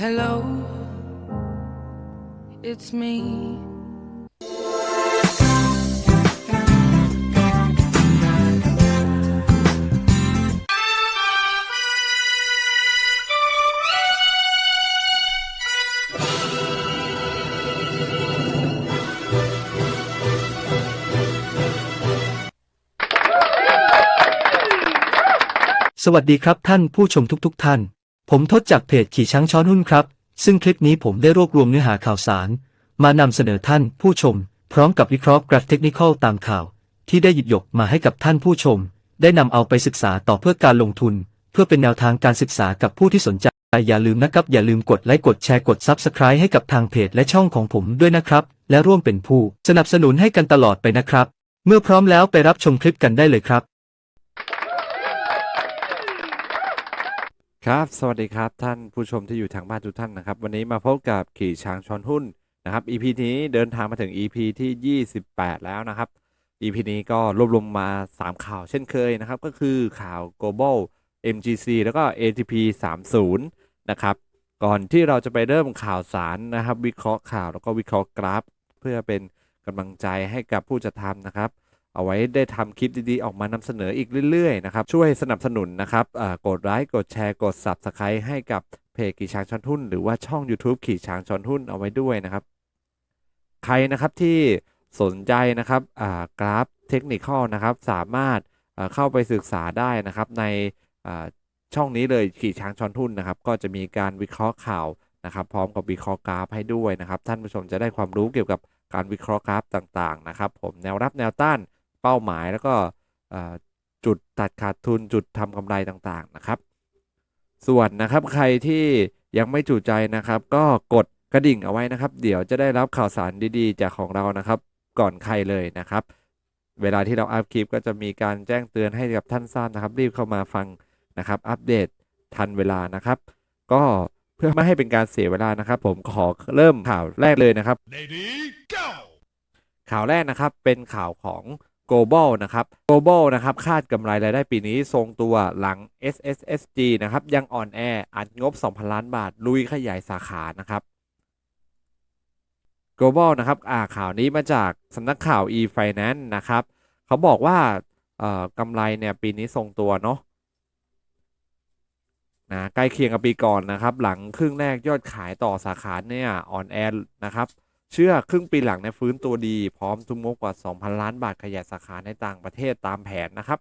Hello, it's me. สวัสดีครับท่านผู้ชมทุกๆทท่าน ผมทศจากเพจขี่ช้างช้อนหุ้นครับ ซึ่งคลิปนี้ผมได้รวบรวมเนื้อหาข่าวสาร มานำเสนอท่านผู้ชม พร้อมกับวิเคราะห์กราฟเทคนิคอลตามข่าว ที่ได้หยิบยกมาให้กับท่านผู้ชม ได้นำเอาไปศึกษาต่อเพื่อการลงทุน เพื่อเป็นแนวทางการศึกษากับผู้ที่สนใจ อย่าลืมนะครับ อย่าลืมกดไลค์กดแชร์กด Subscribe ให้กับทางเพจและช่องของผมด้วยนะครับ และร่วมเป็นผู้ สนับสนุนให้กันตลอดไปนะครับ เมื่อพร้อมแล้วไปรับชมคลิปกันได้เลยครับ ครับ สวัสดีครับท่านผู้ชมที่อยู่ทางบ้านทุกท่านนะครับ วันนี้มาพบกับขี่ช้างช้อนหุ้นนะครับ EP นี้เดินทางมาถึง EP ที่ 28 แล้วนะครับ EP นี้ก็รวบรวมมา 3 ข่าวเช่นเคยนะครับ ก็คือข่าว global MGC แล้วก็ ATP 30 นะครับ ก่อนที่เราจะไปเริ่มข่าวสารนะครับ วิเคราะห์ข่าวแล้วก็วิเคราะห์กราฟ เพื่อเป็นกำลังใจให้กับผู้จัดทำนะครับ เอาไว้ได้ทำคลิปดีๆ ออกมานำเสนออีกเรื่อยๆนะครับช่วยสนับสนุนนะครับกดไลค์กดแชร์กด Subscribe ให้กับเพจขี่ช้างชอนหุ้น หรือว่าช่อง YouTube ขี่ช้างชอนหุ้นเอาไว้ด้วยนะครับ ใครนะครับที่สนใจนะครับกราฟเทคนิคนะครับสามารถเข้าไปศึกษาได้นะครับในช่องนี้เลยขี่ช้างชอนหุ้นนะครับ ก็จะมีการวิเคราะห์ข่าวนะครับ พร้อมกับวิเคราะห์กราฟให้ด้วยนะครับ ท่านผู้ชมจะได้ความรู้เกี่ยวกับการวิเคราะห์กราฟต่างๆนะครับ ผมแนวรับแนวต้าน เป้าหมายแล้วก็อ่าจุดตัดขาดทุนจุดทำกำไรต่างๆนะครับ ส่วนนะครับใครที่ยังไม่จุใจนะครับ ก็กดกระดิ่งเอาไว้นะครับ เดี๋ยวจะได้รับข่าวสารดีๆ จากของเรานะครับ ก่อนใครเลยนะครับ เวลาที่เราอัพคลิปก็จะมีการแจ้งเตือนให้กับท่านทราบนะครับ รีบเข้ามาฟังนะครับ อัปเดตทันเวลานะครับ ก็เพื่อไม่ให้เป็นการเสียเวลานะครับ ผมขอเริ่มข่าวแรกเลยนะครับ Lady, go! ข่าวแรกนะครับเป็นข่าวของ global นะครับ global นะครับคาดกำไรรายได้ปีนี้ทรงตัวหลัง SSSG นะครับยังอ่อนแออัดงบ 2,000 ล้านบาท ลุยขยายสาขานะครับ global นะครับอ่าข่าวนี้มาจากสำนักข่าว e-finance นะครับเขาบอกว่าเอ่อกำไรเนี่ยปีนี้ทรงตัวเนาะนะใกล้เคียงกับปีก่อนนะครับ หลังครึ่งแรกยอดขายต่อสาขาเนี่ยอ่อนแอนะครับ เชื่อครึ่งปีหลังในฟื้นตัวดี พร้อมทุ่มงบกว่า 2,000 ล้านบาทขยายสาขาในต่างประเทศตามแผนนะครับ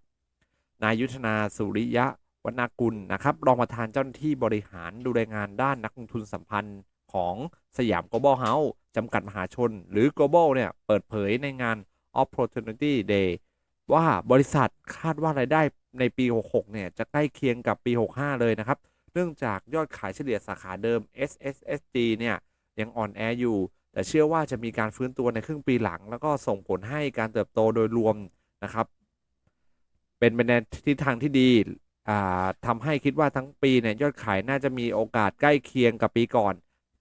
นายยุทธนาสุริยะวรรณกุลนะครับรองประธานเจ้าหน้าที่บริหารดูแลงานด้านนักลงทุนสัมพันธ์ของสยาม global house จำกัดมหาชน หรือ global เนี่ยเปิดเผยในงาน opportunity day ว่าบริษัทคาดว่ารายได้ในปี 66 เนี่ย จะใกล้เคียงกับปี 65 เลยนะครับ เนื่องจากยอดขายเฉลี่ยสาขาเดิม SSSG เนี่ย ยังอ่อนแออยู่ แต่เชื่อว่าจะมีการฟื้นตัวในครึ่งปีหลัง แล้วก็ส่งผลให้การเติบโตโดยรวมนะครับ เป็นไปในทิศทางที่ดีอ่าทำให้คิดว่าทั้งปีเนี่ยยอดขายน่าจะมีโอกาสใกล้เคียงกับปีก่อน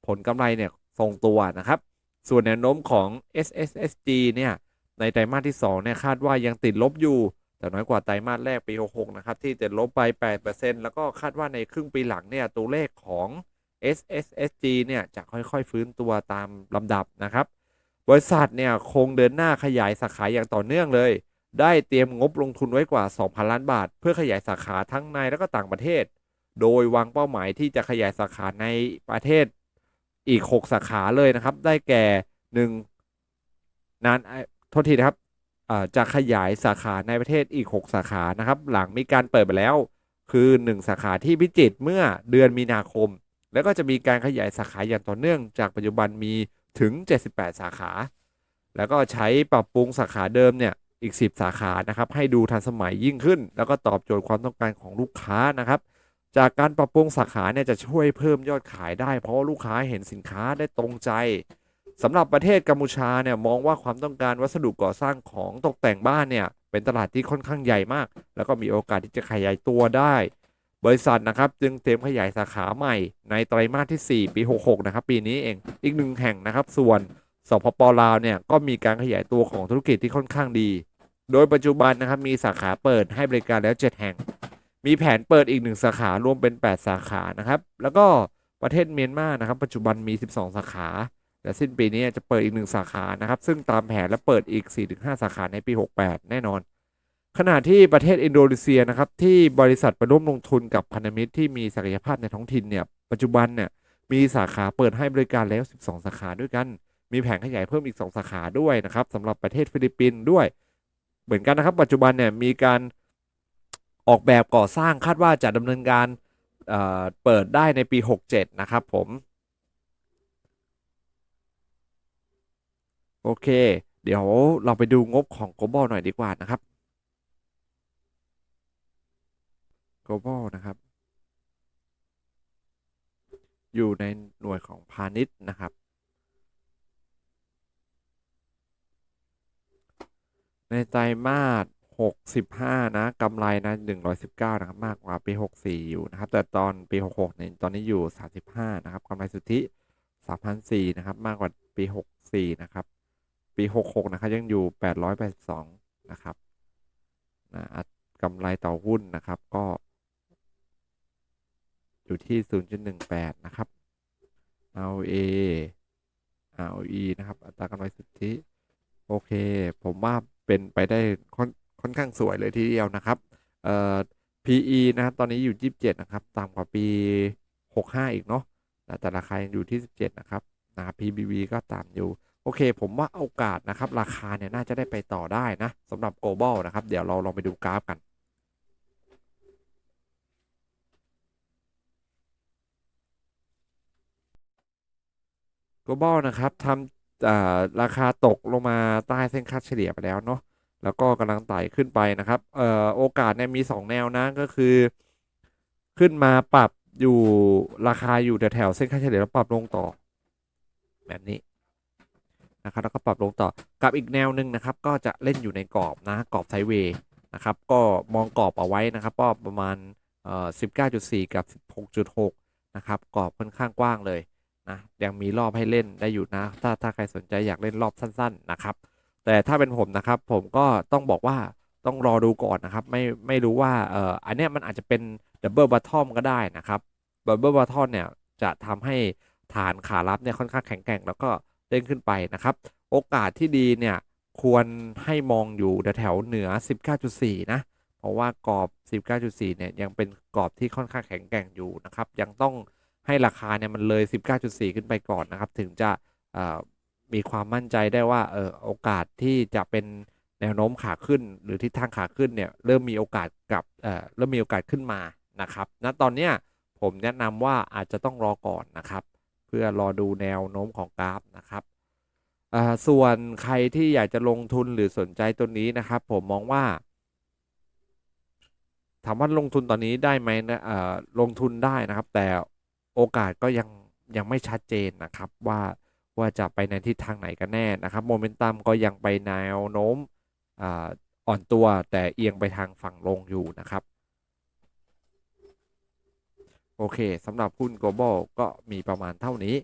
ผลกำไรเนี่ยทรงตัวนะครับ ส่วนแนวโน้มของ SSSG เนี่ยในไตรมาสที่2เนี่ยคาดว่ายังติดลบอยู่ แต่น้อยกว่าไตรมาสแรกปี 66 นะครับ ที่ติดลบไป 8%แล้วก็คาดว่าในครึ่งปีหลังเนี่ยตัวเลขของ SSSG เนี่ยจะค่อยๆฟื้นตัวตามลำดับนะครับ บริษัทเนี่ยคงเดินหน้าขยายสาขาอย่างต่อเนื่องเลย ได้เตรียมงบลงทุนไว้กว่า 2,000 ล้านบาท เพื่อขยายสาขาทั้งในและก็ต่างประเทศ โดยวางเป้าหมายที่จะขยายสาขาในประเทศอีก 6 สาขาเลยนะครับ ได้แก่1นานเอ่อโทษทีนะครับจะขยายสาขาในประเทศอีก 6 สาขานะครับ หลังมีการเปิดไปแล้ว คือ 1 สาขาที่พิจิตรเมื่อเดือนมีนาคม แล้วก็จะมีการขยายสาขาอย่างต่อเนื่องจากปัจจุบันมีถึง 78 สาขา แล้วก็ใช้ปรับปรุงสาขาเดิมเนี่ยอีก 10 สาขานะครับให้ดูทันสมัยยิ่งขึ้น แล้วก็ตอบโจทย์ความต้องการของลูกค้านะครับ จากการปรับปรุงสาขาเนี่ยจะช่วยเพิ่มยอดขายได้ เพราะว่าลูกค้าเห็นสินค้าได้ตรงใจสำหรับประเทศกัมพูชาเนี่ยมองว่าความต้องการวัสดุก่อสร้างของตกแต่งบ้านเนี่ยเป็นตลาดที่ค่อนข้างใหญ่มาก แล้วก็มีโอกาสที่จะขยายตัวได้ บริษัทนะครับจึงเตรียมขยายสาขาใหม่ในไตรมาสที่ 4 ปี 66 นะครับ ปีนี้เองอีกหนึ่งแห่งนะครับ ส่วนสปปลาวเนี่ยก็มีการขยายตัวของธุรกิจที่ค่อนข้างดี โดยปัจจุบันนะครับมีสาขาเปิดให้บริการแล้ว 7 แห่ง มีแผนเปิดอีกหนึ่งสาขารวมเป็น 8 สาขานะครับ แล้วก็ประเทศเมียนมานะครับ ปัจจุบันมี 12 สาขาและสิ้นปีนี้จะเปิดอีกหนึ่งสาขานะครับ ซึ่งตามแผนและเปิดอีก 4-5 สาขาในปี 68 แน่นอน ขณะที่ประเทศอินโดนีเซียนะครับที่บริษัทไปร่วมลงทุนกับพันธมิตรที่มีศักยภาพในท้องถิ่นเนี่ยปัจจุบันเนี่ยมีสาขาเปิดให้บริการแล้ว 12 สาขาด้วยกัน มีแผนขยายเพิ่มอีก 2 สาขาด้วยนะครับสำหรับประเทศฟิลิปปินส์ด้วย เหมือนกันนะครับ ปัจจุบันเนี่ยมีการออกแบบก่อสร้างคาดว่าจะดำเนินการเเปิดได้ในปี 67 นะครับผม โอเค เดี๋ยวเราไปดูงบของ global หน่อยดีกว่านะครับ global นะครับ อยู่ในหน่วยของพาณิชย์นะครับ ในไตรมาส65 นะกำไรนะ 119 นะครับ มากกว่าปี 64 อยู่นะครับ แต่ตอนปี 66เนี่ยตอนนี้อยู่ 35 นะครับกำไรสุทธิ3,004นะครับ มากกว่าปี 64 นะครับ ปี 66 นะครับ ยังอยู่ 882 นะครับนะกำไรต่อหุ้นนะครับ ก็ อยู่ที่ 0.18 นะครับ ROA ROE นะครับ อัตรากำไรสุทธิ โอเค ผมว่าเป็นไปได้ค่อนค่อนข้างสวยเลยทีเดียวนะครับเอ่อ PE นะครับ ตอนนี้อยู่ 27 นะครับ ต่ำกว่าปี 65 อีกเนาะ แต่ราคายังอยู่ที่ 17 นะครับนะครับ PBV ก็ต่ำอยู่ โอเค ผมว่าโอกาสนะครับ ราคาเนี่ยน่าจะได้ไปต่อได้นะสำหรับ global นะครับ เดี๋ยวเราลองไปดูกราฟกัน global นะครับทำราคาตกลงมาใต้เส้นค่าเฉลี่ยไปแล้วเนาะแล้วก็กำลังไต่ขึ้นไปนะครับออโอกาสเนี่ยมี 2 แนวนะก็คือ ขึ้นมาปรับอยู่ราคาอยู่แถวๆเส้นค่าเฉลี่ยแล้วปรับลงต่อ แบบนี้นะครับแล้วก็ปรับลงต่อกับอีกแนวหนึ่งนะครับ ก็จะเล่นอยู่ในกรอบนะกรอบไซเวย์นะครับ ก็มองกรอบเอาไว้นะครับก็ประมาณ19.4 กับ 16.6 นะครับกรอบค่อนข้างกว้างเลย นะยังมีรอบให้เล่นได้อยู่นะ ถ้าถ้าใครสนใจอยากเล่นรอบสั้น ๆนะครับ แต่ถ้าเป็นผมนะครับผมก็ต้องบอกว่าต้องรอดูก่อนนะครับ ไม่ไม่รู้ว่าเอ่ออันเนี้ยมันอาจจะเป็นดับเบิลบัตทอมก็ได้นะครับดับเบิลบัตทอมเนี่ยจะทำให้ฐานขารับเนี่ยค่อนข้างแข็งแกร่งแล้วก็เด้งขึ้นไปนะครับ โอกาสที่ดีเนี่ยควรให้มองอยู่แถวเหนือ 19.4 นะ เพราะว่ากรอบ 19.4 เนี่ยยังเป็นกรอบที่ค่อนข้างแข็งแกร่งอยู่นะครับ ยังต้อง ให้ราคาเนี่ยมันเลย 19.4 ขึ้นไปก่อนนะครับ ถึงจะมีความมั่นใจได้ว่าเออโอกาสที่จะเป็นแนวโน้มขาขึ้น หรือทิศทางขาขึ้นเนี่ยเริ่มมีโอกาสกับเเริ่มมีโอกาสขึ้นมานะครับณตอนเนี้ยผมแนะนำว่าอาจจะต้องรอก่อนนะครับ เพื่อรอดูแนวโน้มของกราฟนะครับส่วนใครที่อยากจะลงทุนหรือสนใจตัวนี้นะครับ ผมมองว่าถามว่าลงทุนตอนนี้ได้ไหมนะลงทุนได้นะครับ แต่ โอกาสก็ยังยังไม่ชัดเจนนะครับว่าว่าจะไปในทิศทางไหนกันแน่นะครับโมเมนตัมก็ยังไปแนวโน้มอ่อนตัวแต่เอียงไปทางฝั่งลงอยู่นะครับ โอเคสำหรับหุ้น global ก็มีประมาณเท่านี้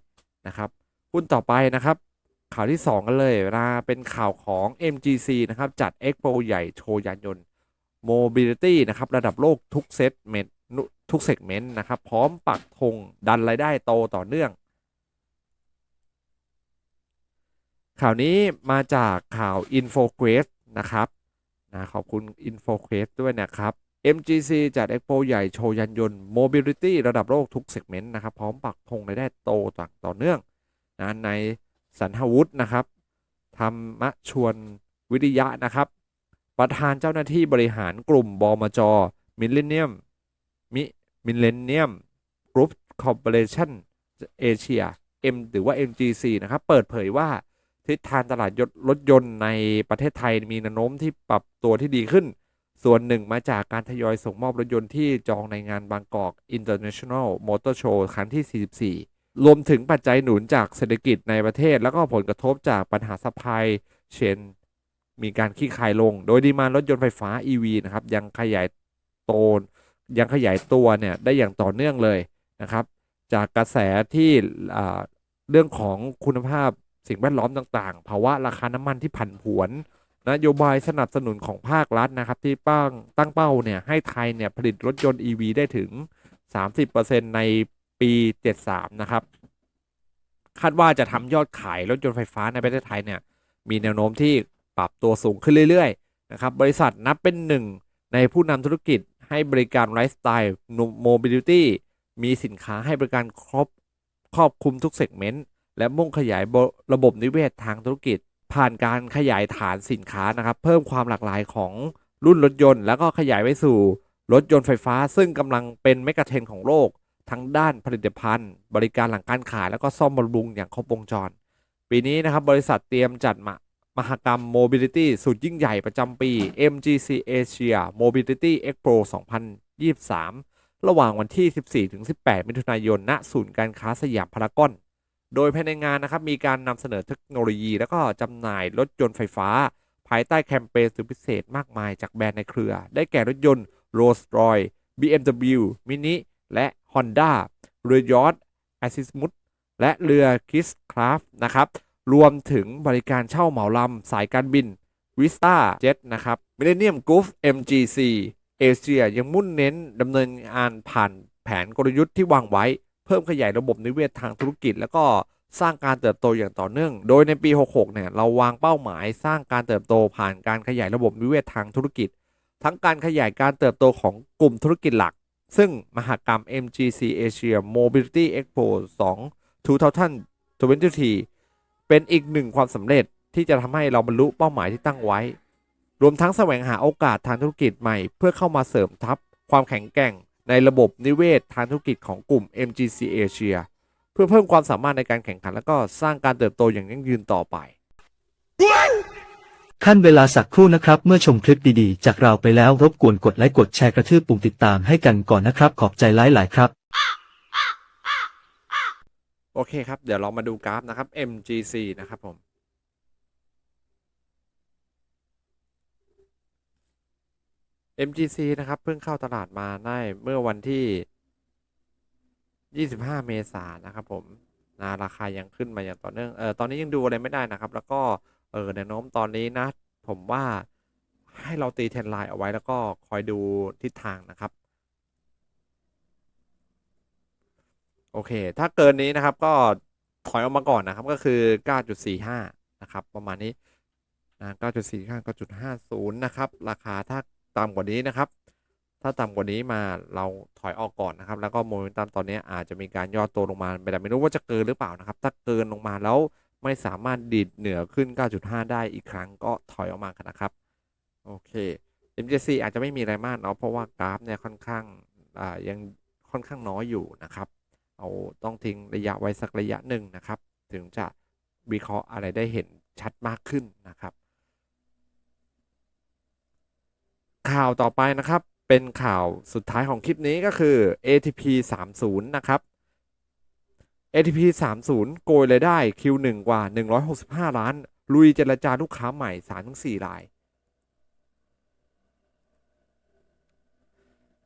นะครับหุ้นต่อไปนะครับ ข่าวที่ 2 กันเลยนะเป็นข่าวของ MGC นะครับ จัด Expo ใหญ่โชว์ยานยนต์ Mobility นะครับ ระดับโลกทุกเซตเมน ทุกเซกเมนต์นะครับ พร้อมปักธงดันรายได้โตต่อเนื่อง ข่าวนี้มาจากข่าว InfoQuest นะครับนะขอบคุณ InfoQuest ด้วยนะครับ MGC จัด Expo ใหญ่โชว์ยานยนต์ Mobility ระดับโลกทุกเซกเมนต์นะครับ พร้อมปักธงรายได้โตต่อต่อเนื่องนะในสันหวุฒินะครับธรรมชวนวิทยะนะครับ ประธานเจ้าหน้าที่บริหารกลุ่มบมจมิลเลนเนียม มิลเลนเนียมกรุ๊ปคอร์ปอเรชั่นเอเชีย M หรือว่า MGC นะครับ เปิดเผยว่าทิศทางตลาดรถยนต์ในประเทศไทยมีแนวโน้มที่ปรับตัวที่ดีขึ้น ส่วนหนึ่งมาจากการทยอยส่งมอบรถยนต์ที่จองในงานบางกอก International Motor Show ครั้งที่ 44 รวมถึงปัจจัยหนุนจากเศรษฐกิจในประเทศ แล้วก็ผลกระทบจากปัญหาซัพพลายเชนมีการขี้คายลง โดยดีมานรถยนต์ไฟฟ้า EV นะครับยังขยายโตน ยังขยายตัวเนี่ยได้อย่างต่อเนื่องเลยนะครับ จากกระแสที่เรื่องของคุณภาพสิ่งแวดล้อมต่างๆ ภาวะราคาน้ำมันที่ผันผวน นโยบายสนับสนุนของภาครัฐนะครับ ที่ตั้งตั้งเป้าเนี่ยให้ไทยเนี่ยผลิตรถยนต์ EV ได้ถึง 30%ในปี 73 นะครับ คาดว่าจะทำยอดขายรถยนต์ไฟฟ้าในประเทศไทยเนี่ยมีแนวโน้มที่ปรับตัวสูงขึ้นเรื่อยๆนะครับบริษัทนับเป็นหนึ่งในผู้นำธุรกิจ ให้บริการไลฟ์สไตล์โมบิลิตี้มีสินค้าให้บริการครบครอบคลุมทุกเซกเมนต์และมุ่งขยายระบบนิเวศทางธุรกิจ ผ่านการขยายฐานสินค้านะครับ เพิ่มความหลากหลายของรุ่นรถยนต์ แล้วก็ขยายไปสู่รถยนต์ไฟฟ้า ซึ่งกำลังเป็นเมกะเทรนของโลก ทั้งด้านผลิตภัณฑ์ บริการหลังการขาย แล้วก็ซ่อมบำรุงอย่างครบวงจร ปีนี้นะครับบริษัทเตรียมจัดมา มหกรรม Mobility สุดยิ่งใหญ่ประจำปี MGC Asia Mobility Expo 2023 ระหว่างวันที่ 14-18 มิถุนายน ณ ศูนย์การค้าสยามพารากอน โดยภายในงานนะครับ มีการนำเสนอเทคโนโลยี แล้วก็จำหน่ายรถยนต์ไฟฟ้า ภายใต้แคมเปญสุดพิเศษมากมายจากแบรนด์ในเครือ ได้แก่รถยนต์ Rolls-Royce BMW Mini และ Honda เรือยอท a s i s m u t และเรือ Kiss Craft นะครับ รวมถึงบริการเช่าเหมาลำสายการบิน Vista Jet นะครับ Millennium Group MGC เอเชียยังมุ่งเน้นดำเนินงานผ่านแผนกลยุทธ์ที่วางไว้ เพิ่มขยายระบบนิเวศทางธุรกิจ แล้วก็สร้างการเติบโตอย่างต่อเนื่อง โดยในปี 66 เนี่ยเราวางเป้าหมายสร้างการเติบโตผ่านการขยายระบบนิเวศทางธุรกิจ ทั้งการขยายการเติบโตของกลุ่มธุรกิจหลัก ซึ่งมหกรรม MGC Asia Mobility Expo 2 2023 เป็นอีกหนึ่งความสำเร็จที่จะทำให้เราบรรลุเป้าหมายที่ตั้งไว้ รวมทั้งแสวงหาโอกาสทางธุรกิจใหม่ เพื่อเข้ามาเสริมทัพ ความแข็งแกร่ง ในระบบนิเวศทางธุรกิจของกลุ่ม MGC Asia เพื่อเพิ่มความสามารถในการแข่งขัน และก็สร้างการเติบโตอย่างยั่งยืนต่อไป ขั้นเวลาสักครู่นะครับ เมื่อชมคลิปดีๆ จากเราไปแล้วรบกวนกดไลค์กดแชร์กระทืบปุ่มติดตามให้กันก่อนนะครับ ขอบใจหลายๆครับ โอเคครับ เดี๋ยวเรามาดูกราฟนะครับ MGC นะครับผม MGC นะครับ เพิ่งเข้าตลาดมาได้เมื่อวันที่ 25 เมษายนนะครับผมนะราคายังขึ้นมาอย่างต่อเนื่อง เออตอนนี้ยังดูอะไรไม่ได้นะครับ แล้วก็ เออแนวโน้มตอนนี้นะ ผมว่าให้เราตีเทรนไลน์เอาไว้แล้วก็คอยดูทิศทางนะครับ โอเค ถ้าเกินนี้นะครับก็ถอยออกมาก่อนนะครับก็คือ 9.45 นะครับ ประมาณนี้นะ9.45 9.50 นะครับ ราคาถ้าต่ำกว่านี้นะครับ ถ้าต่ำกว่านี้มาเราถอยออกก่อนนะครับ แล้วก็โมเมนตัมตอนนี้อาจจะมีการย่อตัวลงมาแต่ไม่รู้ว่าจะเกินหรือเปล่านะครับ ถ้าเกินลงมาแล้วไม่สามารถดีดเหนือขึ้น 9.5 ได้อีกครั้งก็ถอยออกมากันนะครับ โอเค MJC อาจจะไม่มีอะไรมากเนาะเพราะว่ากราฟเนี่ยค่อนข้างอ่ายังค่อนข้างน้อยอยู่นะครับ ต้องทิ้งระยะไว้สักระยะหนึ่งนะครับ ถึงจะวิเคราะห์อะไรได้เห็นชัดมากขึ้นนะครับ ข่าวต่อไปนะครับเป็นข่าวสุดท้ายของคลิปนี้ก็คือ ATP 30 นะครับ ATP 30 โกยรายได้ Q1 กว่า 165 ล้าน ลุยเจรจาลูกค้าใหม่ 3-4ราย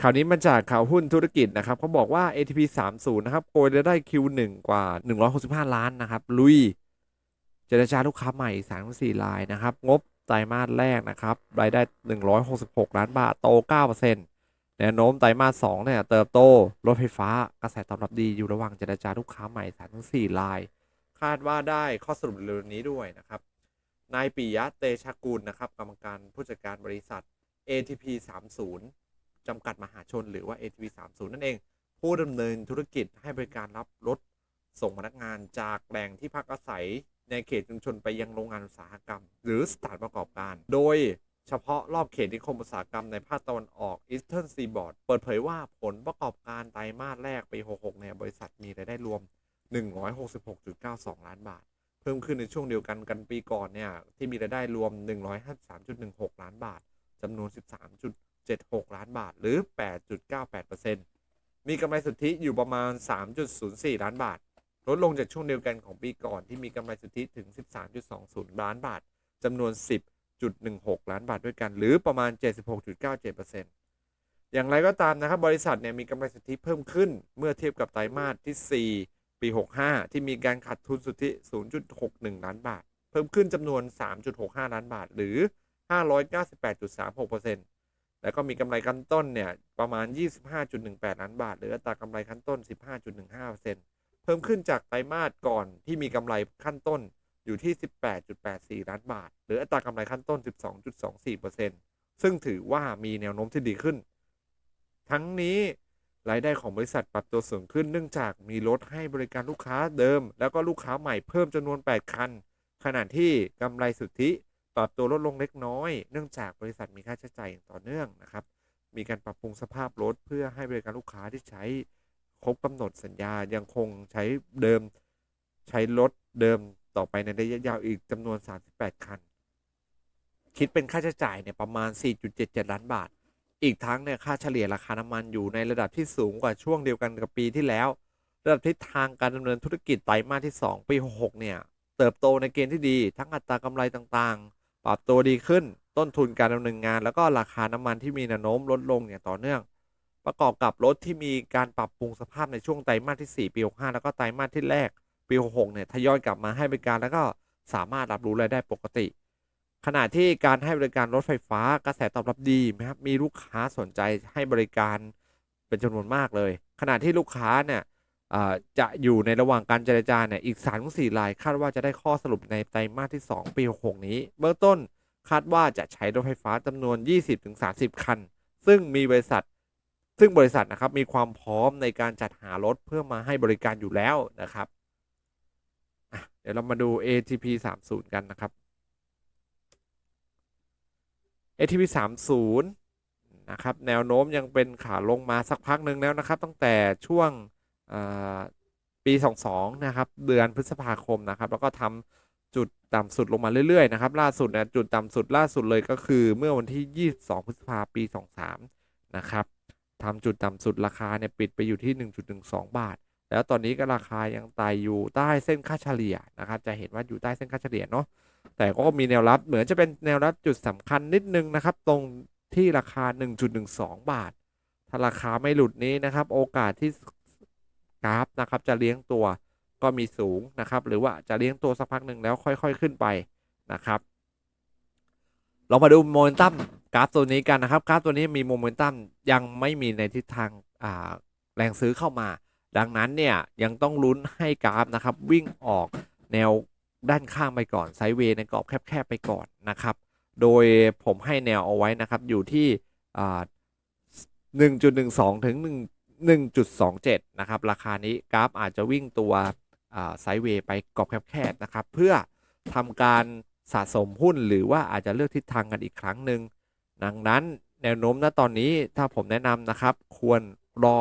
ข่าวนี้มาจากข่าวหุ้นธุรกิจนะครับเขาบอกว่า ATP 30 นะครับโกยรายได้ Q1 กว่า 165 ล้านนะครับ ลุย เจรจาลูกค้าใหม่ 3-4รายนะครับ งบไตรมาสแรกนะครับ รายได้ 166 ล้านบาท โต 9%แนวโน้มไตรมาส2เนี่ยเติบโต รถไฟฟ้ากระแสตอบรับดีอยู่ระหว่างเจรจาลูกค้าใหม่ 3-4ราย คาดว่าได้ข้อสรุปเร็วนี้ด้วยนะครับ นายปิยะเตชะกุลนะครับกรรมการผู้จัดการบริษัท ATP 30 จำกัดมหาชนหรือว่า ATP 30นั่นเอง ผู้ดำเนินธุรกิจให้บริการรับรถส่งพนักงานจากแหล่งที่พักอาศัยในเขตชุมชนไปยังโรงงานอุตสาหกรรม หรือสถานประกอบการ โดยเฉพาะรอบเขตนิคมอุตสาหกรรมในภาคตะวันออก Eastern Seaboard เปิดเผยว่าผลประกอบการไตรมาสแรกปี 66เนี่ยบริษัทมีรายได้รวม 166.92 ล้านบาท เพิ่มขึ้นในช่วงเดียวกันกันปีก่อนเนี่ยที่มีรายได้รวม 153.16 ล้านบาทจำนวน 1.76 ล้านบาท หรือ 8.98%มีกำไรสุทธิอยู่ประมาณ 3.04 ล้านบาท ลดลงจากช่วงเดียวกันของปีก่อนที่มีกำไรสุทธิถึง 13.20 ล้านบาทจำนวน 10.16 ล้านบาทด้วยกัน หรือประมาณ 76.97%อย่างไรก็ตามนะครับบริษัทเนี่ยมีกำไรสุทธิเพิ่มขึ้น เมื่อเทียบกับไตรมาสที่ 4 ปี 65 ที่มีการขาดทุนสุทธิ 0.61 ล้านบาท เพิ่มขึ้นจำนวน 3.65 ล้านบาท หรือ 598.36% แล้วก็มีกำไรขั้นต้นเนี่ยประมาณ 25.18 ล้านบาท หรืออัตรากำไรขั้นต้น 15.15%เพิ่มขึ้นจากไตรมาสก่อนที่มีกำไรขั้นต้นอยู่ที่ 18.84 ล้านบาท หรืออัตรากำไรขั้นต้น 12.24%ซึ่งถือว่ามีแนวโน้มที่ดีขึ้น ทั้งนี้รายได้ของบริษัทปรับตัวสูงขึ้นเนื่องจากมีรถให้บริการลูกค้าเดิม แล้วก็ลูกค้าใหม่เพิ่มจำนวน 8 คัน ขณะที่กำไรสุทธิ ปรับตัวลดลงเล็กน้อย เนื่องจากบริษัทมีค่าใช้จ่ายอย่างต่อเนื่องนะครับ มีการปรับปรุงสภาพรถเพื่อให้บริการลูกค้าที่ใช้ครบกำหนดสัญญายังคงใช้เดิมใช้รถเดิมต่อไปในระยะยาวอีกจำนวน 38 คัน คิดเป็นค่าใช้จ่ายเนี่ยประมาณ 4.77 ล้านบาท อีกทั้งเนี่ยค่าเฉลี่ยราคาน้ำมันอยู่ในระดับที่สูงกว่าช่วงเดียวกันกับปีที่แล้ว ระดับทิศทางการดำเนินธุรกิจไตรมาสที่ 2 ปี 66 เนี่ย เติบโตในเกณฑ์ที่ดี ทั้งอัตรากำไรต่างๆ ปรับตัวดีขึ้น ต้นทุนการดำเนินงาน แล้วก็ราคาน้ำมันที่มีแนวโน้มลดลงอย่างต่อเนื่อง ประกอบกับรถที่มีการปรับปรุงสภาพในช่วงไตรมาสที่ 4 ปี 65 แล้วก็ไตรมาสที่แรกปี 66 เนี่ยทยอยกลับมาให้บริการแล้วก็สามารถรับรู้รายได้ปกติ ขณะที่การให้บริการรถไฟฟ้ากระแสตอบรับดีนะครับมีลูกค้าสนใจให้บริการเป็นจำนวนมากเลย ขณะที่ลูกค้าเนี่ย จะอยู่ในระหว่างการเจรจาเนี่ยอีก3าถึงสรายคาดว่าจะได้ข้อสรุปในไตรมาสที่ 2 ปี 66 นี้ เบื้องต้นคาดว่าจะใช้รถไฟฟ้าจำนวน 20-30 คัน ซึ่งมีบริษัท ซึ่งบริษัทนะครับมีความพร้อมในการจัดหารถเพื่อมาให้บริการอยู่แล้วนะครับเดี๋ยวเรามาดู ATP 30 กันนะครับ ATP 30นะครับแนวโน้มยังเป็นขาลงมาสักพักหนึ่งแล้วนะครับ ตั้งแต่ช่วง ปี 22 นะครับ เดือนพฤษภาคมนะครับ แล้วก็ทำจุดต่ำสุดลงมาเรื่อยๆนะครับ ล่าสุดเนี่ยจุดต่ำสุดล่าสุดเลยก็คือเมื่อวันที่ 22 พฤษภาปี 23 นะครับทำจุดต่ำสุดราคาเนี่ยปิดไปอยู่ที่ 1.12 บาท แล้วตอนนี้ก็ราคายังไต่อยู่ใต้เส้นค่าเฉลี่ยนะครับ จะเห็นว่าอยู่ใต้เส้นค่าเฉลี่ยเนาะ แต่ก็มีแนวรับเหมือนจะเป็นแนวรับจุดสำคัญนิดนึงนะครับ ตรงที่ราคา 1.12 บาท ถ้าราคาไม่หลุดนี้นะครับ โอกาสที่ กราฟนะครับจะเลี้ยงตัวก็มีสูงนะครับ หรือว่าจะเลี้ยงตัวสักพักหนึ่งแล้วค่อย ๆ ขึ้นไปนะครับเรามาดูโมเมนตัมกราฟตัวนี้กันนะครับกราฟตัวนี้มีโมเมนตัมยังไม่มีในทิศทางแรงซื้อเข้ามา ดังนั้นเนี่ยยังต้องลุ้นให้กราฟนะครับ วิ่งออกแนวด้านข้างไปก่อนไซด์เวย์ในกรอบแคบๆไปก่อนนะครับ โดยผมให้แนวเอาไว้นะครับอยู่ที่ 1.12 ถึง1 1.27 นะครับ ราคานี้กราฟอาจจะวิ่งตัวไซด์เวย์ไปกรอบแคบๆนะครับ เพื่อทำการสะสมหุ้นหรือว่าอาจจะเลือกทิศทางกันอีกครั้งหนึ่งดังนั้นแนวโน้มณตอนนี้ถ้าผมแนะนำนะครับ ควรรอ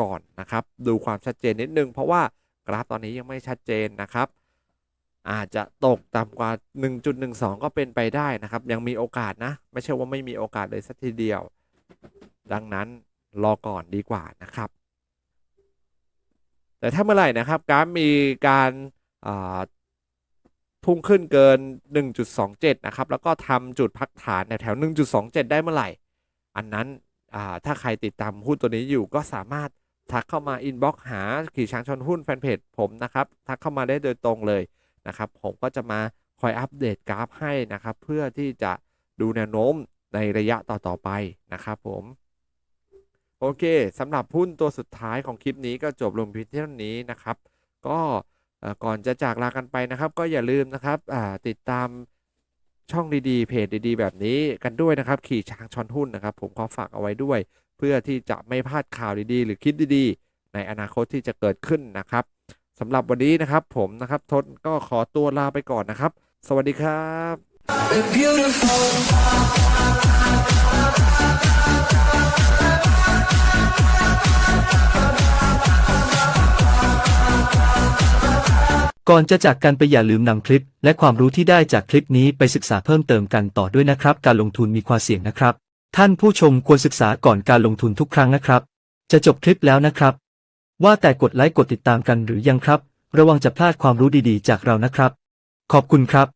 ก่อนนะครับ ดูความชัดเจนนิดนึง เพราะว่ากราฟตอนนี้ยังไม่ชัดเจนนะครับ อาจจะตกต่ำกว่า 1.12 ก็เป็นไปได้นะครับ ยังมีโอกาสนะ ไม่ใช่ว่าไม่มีโอกาสเลยสักทีเดียว ดังนั้น รอก่อนดีกว่านะครับ แต่ถ้าเมื่อไหร่นะครับกราฟมีการาพุ่งขึ้นเกิน 1.27 นะครับ แล้วก็ทำจุดพักฐานแถว 1.27 ได้เมื่อไหร่ อันนั้นถ้าใครติดตามหุ้นตัวนี้อยู่ก็สามารถทักเข้ามาอินบ็อกหาขี่ช้างชนหุ้นแฟนเพจผมนะครับ ทักเข้ามาได้โดยตรงเลยนะครับ ผมก็จะมาคอยอัปเดตกราฟให้นะครับ เพื่อที่จะดูแนวโน้มในระยะต่อ ๆ ไปนะครับผม โอเคสำหรับหุ้นตัวสุดท้ายของคลิปนี้ก็จบลงพียงเท่านี้นะครับ ก็ก่อนจะจากลากันไปนะครับ ก็อย่าลืมนะครับติดตามช่องดีๆ เพจดีๆ แบบนี้กันด้วยนะครับ ขี่ช้างชอนหุ้นนะครับ ผมขอฝากเอาไว้ด้วย เพื่อที่จะไม่พลาดข่าวดีๆ หรือคิดดีๆ ในอนาคตที่จะเกิดขึ้นนะครับสำหรับวันนี้นะครับ ผมนะครับทศก็ขอตัวลาไปก่อนนะครับ สวัสดีครับ ก่อนจะจากกันไปอย่าลืมนำคลิป และความรู้ที่ได้จากคลิปนี้ไปศึกษาเพิ่มเติมกันต่อด้วยนะครับ การลงทุนมีความเสี่ยงนะครับ ท่านผู้ชมควรศึกษาก่อนการลงทุนทุกครั้งนะครับ จะจบคลิปแล้วนะครับ ว่าแต่กดไลค์กดติดตามกันหรือยังครับ ระวังจะพลาดความรู้ดีๆ จากเรานะครับ ขอบคุณครับ